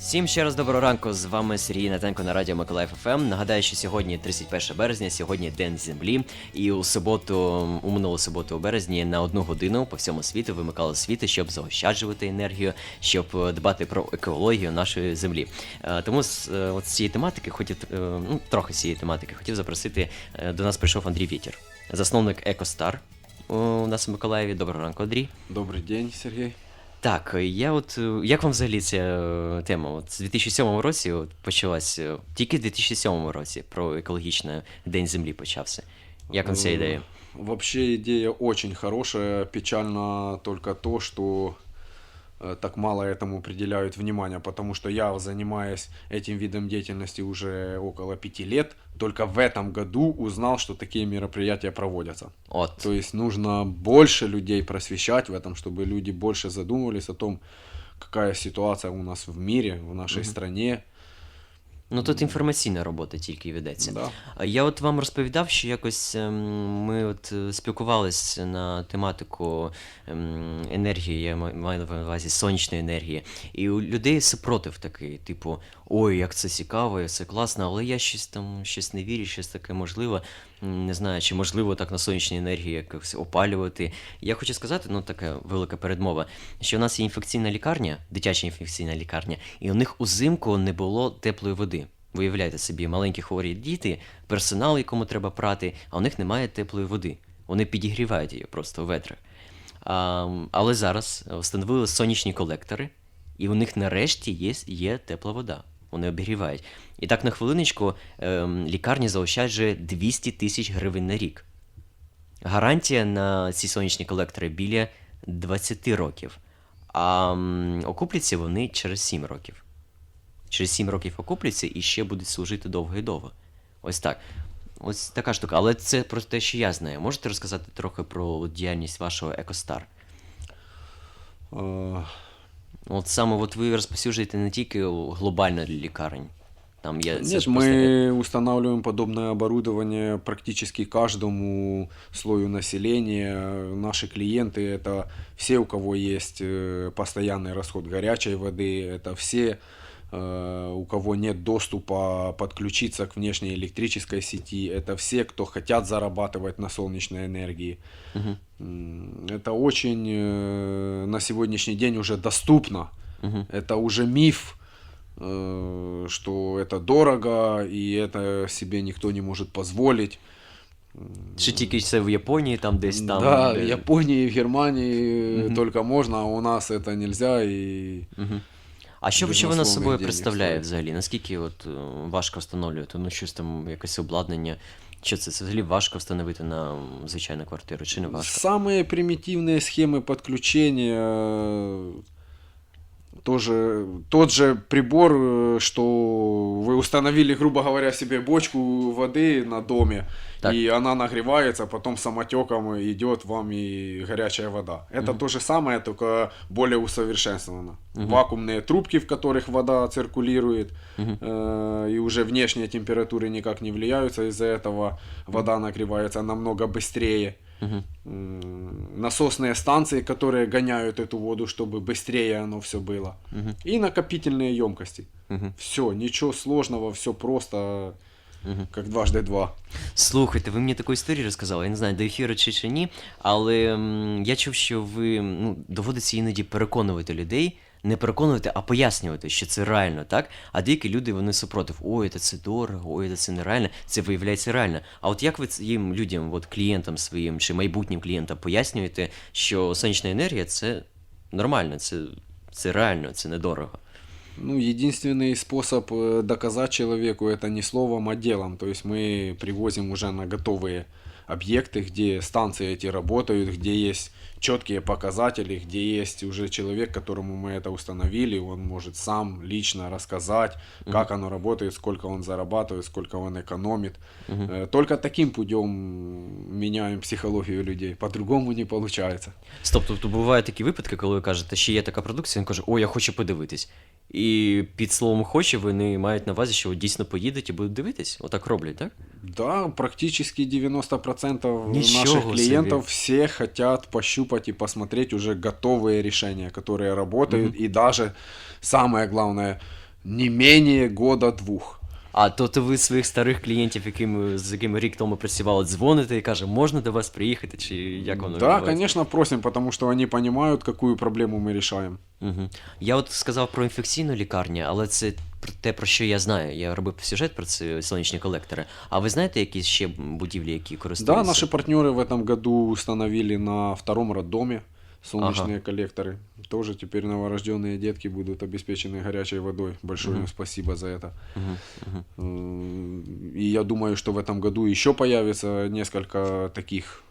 Всім ще раз доброго ранку. З вами Сергій Натенко на радіо Миколаїв ФМ. Нагадаю, що сьогодні 31 березня, сьогодні День Землі. І у суботу, у минулу суботу у березні, на одну годину по всьому світу вимикали світи, щоб заощаджувати енергію, щоб е, дбати про екологію нашої землі. Е, Тому з е, от цієї тематики хотів ну, трохи цієї тематики хотів запросити. До нас прийшов Андрій Вітер, засновник Екостар у нас в Миколаєві. Доброго ранку, Андрій. Добрий день, Сергій. Так, я от е, як вам взагалі ця е, тема? От з 2007 році от почалась е, тільки в 2007 році про екологічний день землі почався. Як вам ця ідея? Вообще идея очень хорошая. Печально только то, что так мало этому приділяють внимания, потому что я занимаюсь этим видом деятельности уже около пяти лет. Только в этом году узнал, что такие мероприятия проводятся. От То есть нужно больше людей просвещать в этом, чтобы люди больше задумывались о том, какая ситуация у нас в мире, в нашей Мгм. стране. Ну тут інформаційна робота тільки ведеться. Да. Я от вам розповідав, що якось ем, ми от е, спілкувалися на тематику ем, енергії, я маю на увазі сонячної енергії. І у людей супротив такий, типу, ой, як це цікаво, як це класно, але я щось там щось не вірю, щось таке можливо. Не знаю, чи можливо так на сонячній енергії якось опалювати. Я хочу сказати, ну така велика передмова, що у нас є інфекційна лікарня, дитяча інфекційна лікарня, і у них узимку не було теплої води. Виявляйте собі, маленькі хворі діти, персонал, якому треба прати, а у них немає теплої води. Вони підігрівають її просто у ветрах. А, але зараз встановили сонячні колектори, і у них нарешті є, є тепла вода. Вони обігрівають. І так на хвилиночку ем, лікарня заощаджує 200 тисяч гривень на рік. Гарантія на ці сонячні колектори біля 20 років. А окупляться вони через 7 років. Через 7 років окупляться і ще будуть служити довго і довго. Ось так. Ось така штука. Але це про те, що я знаю. Можете розказати трохи про діяльність вашого Екостар? Э, От саме от ви розповсюджуєте не тільки глобально для лікарень. Там є це Нет, ж просто- мы устанавливаем подобное оборудование практически каждому слою населения. Наши клиенты это все, у кого есть э, постоянный расход горячей воды, это все, э, у кого нет доступа подключиться к внешней электрической сети, это все, кто хотят зарабатывать на солнечной энергии. Мгм. М, Это очень э, на сегодняшний день уже доступно. Мгм. Это уже миф, э, что это дорого и это себе никто не может позволить. Чи тільки це в Японії, там десь там. да, де- в Японии, в Германии Мгм. только можно, а у нас это нельзя. И Мгм. А що, Без що вона условних собою денег представляє стоїть. взагалі? Наскільки от, е, важко встановлювати? Ну, щось там, якесь обладнання. Що це? Це взагалі важко встановити на м, звичайну квартиру, чи не важко? самые примитивные схемы подключения э, тоже тот же прибор, э, что вы установили, грубо говоря, себе бочку воды на доме, Так. и она нагревается, потом самотеком идет вам и горячая вода. Это Мгм. то же самое, только более усовершенствовано. Мгм. Вакуумные трубки, в которых вода циркулирует, Мгм. э, и уже внешние температуры никак не влияются, из-за этого вода нагревается намного быстрее. М, насосные станции, которые гоняют эту воду, чтобы быстрее оно все было. Мгм. И накопительные емкости. Мгм. Все, ничего сложного, все просто, Мгм. как дважды два. Слухайте, ви мені таку історію розказали, я не знаю, до ефіру чи, чи ні, але м, я чув, що ви ну, доводиться іноді переконувати людей, не переконувати, а пояснювати, що це реально, так? А деякі люди вони супротив, ой, це, це дорого, ой, це, це нереально, це виявляється реально. А от як ви цим людям, от клієнтам своїм чи майбутнім клієнтам пояснюєте, що сонячна енергія це нормально, це, це реально, це недорого. Ну, единственный способ э, доказать человеку это не словом, а делом. То есть мы привозим уже на готовые объекты, где станции эти работают, где есть четкие показатели, где есть уже человек, которому мы это установили, он может сам лично рассказать, как оно работает, сколько он зарабатывает, сколько он экономит. Мгм. Э, Только таким путем меняем психологию людей, по-другому не получается. Стоп, тобто бувають такі випадки, коли ви кажете, що є така продукція, він каже, о, я хочу подивитись. І під словом хоче вони мають на увазі, що дійсно поїдуть і будуть дивитись. Отак роблять, так? Да, практически 90% Ничего наших себе. клиентов все хотят пощупать и посмотреть уже готовые решения, которые работают. И даже самое главное, не менее года-двух. А то, то ви своїх старих клієнтів, якими, з якими рік тому працювали, дзвоните і каже, можна до вас приїхати, чи як воно Да, відбувається? конечно, просим, потому что они понимают, какую проблему мы решаем. Угу. Я от сказав про інфекційну лікарню, але це про те, про що я знаю. Я робив сюжет про ці сонячні колектори. А ви знаєте якісь ще будівлі, які Да, користуються? наши партнеры в этом году установили на втором роддоме солнечные коллекторы. Тоже теперь новорожденные детки будут обеспечены горячей водой. Большое им спасибо за это. Мгм, мгм. Э, И я думаю, что в этом году еще появится несколько таких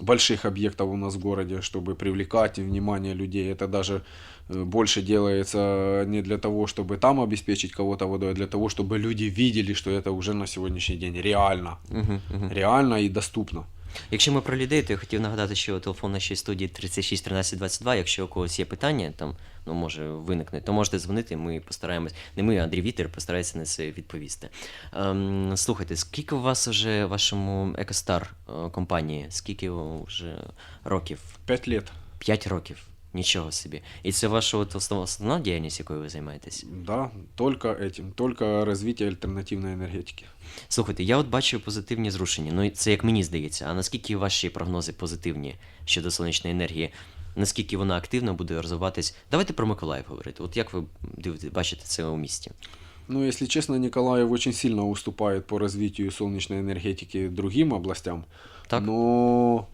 больших объектов у нас в городе, чтобы привлекать внимание людей. Это даже э, больше делается не для того, чтобы там обеспечить кого-то водой, а для того, чтобы люди видели, что это уже на сегодняшний день реально. Мгм, мгм. Реально и доступно. Якщо ми про людей, то я хотів нагадати, що телефон нашої студії 36 13 22. Якщо у когось є питання, там ну може виникне, то можете дзвонити. Ми постараємось. Не ми, а Андрій Вітер постарається на це відповісти. Ем, слухайте, скільки у вас вже в вашому Екостар е, компанії? Скільки вже років? Пять лет. П'ять років. Нічого собі. І це ваша от основна, основна діяльність, якою ви займаєтесь? Да, только этим. Только развитие альтернативной энергетики. Слухайте, я от бачу позитивні зрушення. Ну, це як мені здається. А наскільки ваші прогнози позитивні щодо сонячної енергії? Наскільки вона активно буде розвиватись? Давайте про Миколаїв говорити. От як ви дивите, бачите це у місті? Ну, если честно, Николаев очень сильно уступает по развитию солнечной энергетики другим областям. Так? Но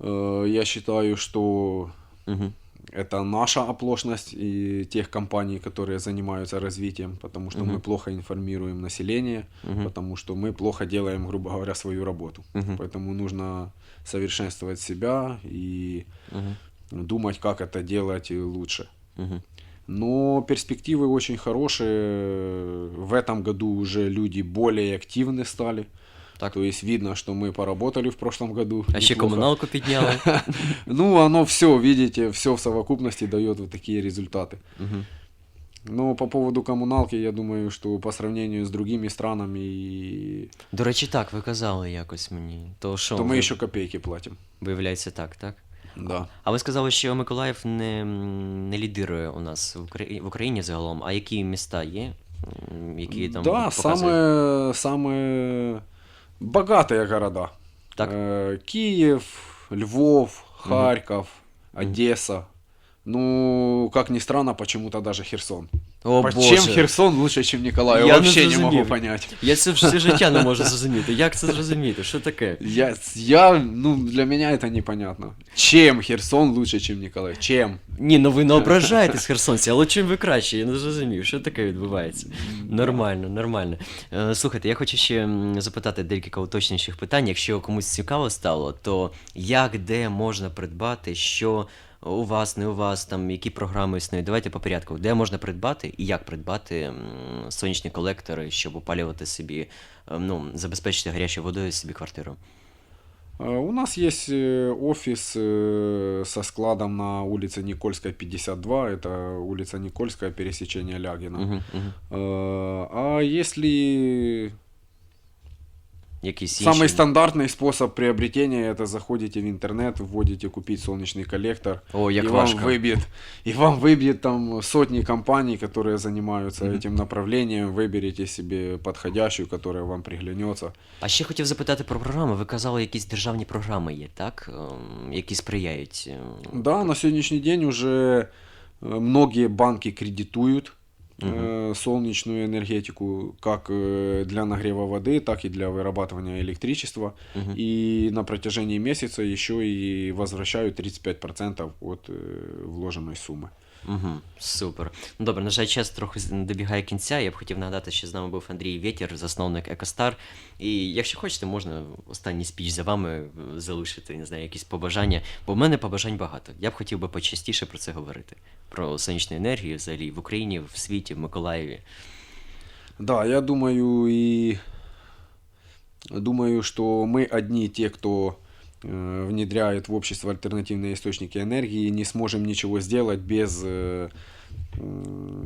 э, я считаю, что Угу. это наша оплошность и тех компаний, которые занимаются развитием, потому что мы Мгм. плохо информируем население, Мгм. потому что мы плохо делаем, грубо говоря, свою работу. Мгм. Поэтому нужно совершенствовать себя и Угу. думать, как это делать лучше. Угу. Но перспективы очень хорошие. В этом году уже люди более активны стали. Так. То есть видно, что мы поработали в прошлом году. А ще неплохо. комуналку підняли. Ну, оно все, видите, все в совокупности дает вот такие результаты. Угу. Но по поводу коммуналки, я думаю, что по сравнению с другими странами, и- До речі, так, ви казали якось мені. То що? то мы ви- еще копейки платим. Виявляється так, так? Да. А ви сказали, що Миколаїв не, м, не лідирує у нас в Україні, в Україні загалом. А які міста є? М, Які там да, показують? самые, самые богатые города. Так. Э, Киев, Львов, Харьков, Одесса. Ну, как ни странно, почему-то даже Херсон. О, Боже. Чем Херсон лучше, чем Николаев? Я не Вообще не могу зрозумів. понять. Я це все життя не можу зрозуміти. Як це зрозуміти? Що таке? Я, я, ну, для меня это непонятно. Чем Херсон лучше, чем Николаев? Чем? Ні, ну ви не ображаєтесь, херсонці, але чим ви краще? Я не зрозумів, що таке відбувається. Нормально, нормально. Е, Слухайте, я хочу ще м, запитати декілька уточніших питань. Якщо комусь цікаво стало, то як, де можна придбати, що у вас, не у вас, там які програми існують? Давайте по порядку. Де можна придбати і як придбати м, сонячні колектори, щоб опалювати собі, е, ну, забезпечити гарячою водою собі квартиру? Э, У нас есть э, офис э, со складом на улице Никольская, 52. Это улица Никольская, пересечение Лягина. Угу, угу. Э, А если Якісь самый інші? стандартный способ приобретения, это заходите в интернет, вводите купить солнечный коллектор, О, як и важко. вам выбьет, и вам выбьет там сотни компаний, которые занимаются Мгм. этим направлением, выберите себе подходящую, которая вам приглянется. А ще хотів запитати про програми. Ви казали, якісь державні програми є, так? Ем, Які сприяють. ем, Да, на сегодняшний день уже э, многие банки кредитуют Э, солнечную энергетику как для нагрева воды, так и для вырабатывания электричества. Мгм. И на протяжении месяца еще и возвращают 35% от вложенной суммы. Угу, супер. Ну добре, на жаль, час трохи добігає кінця. Я б хотів нагадати, що з нами був Андрій Вєтєр, засновник Екостар. І якщо хочете, можна останній спіч за вами е, залишити, не знаю, якісь побажання. Бо в мене побажань багато. Я б хотів би почастіше про це говорити. Про сонячну енергію взагалі в Україні, в світі, в Миколаєві. Да, я думаю и думаю, что мы одни те, кто э, внедряет в общество альтернативные источники энергии, не сможем ничего сделать без э,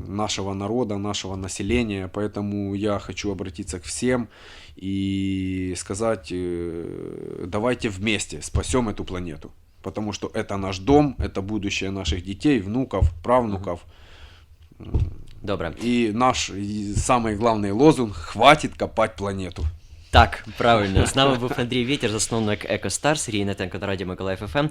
нашего народа, нашего населения. Поэтому я хочу обратиться к всем и сказать, э, давайте вместе спасем эту планету. Потому что это наш дом, это будущее наших детей, внуков, правнуков. Добре. И наш и самый главный лозунг «Хватит копать планету». Так, правильно. З нами був Андрій Вітер, засновник EcoStars, Сергій Нетенко на радіо Миколаїв ФМ.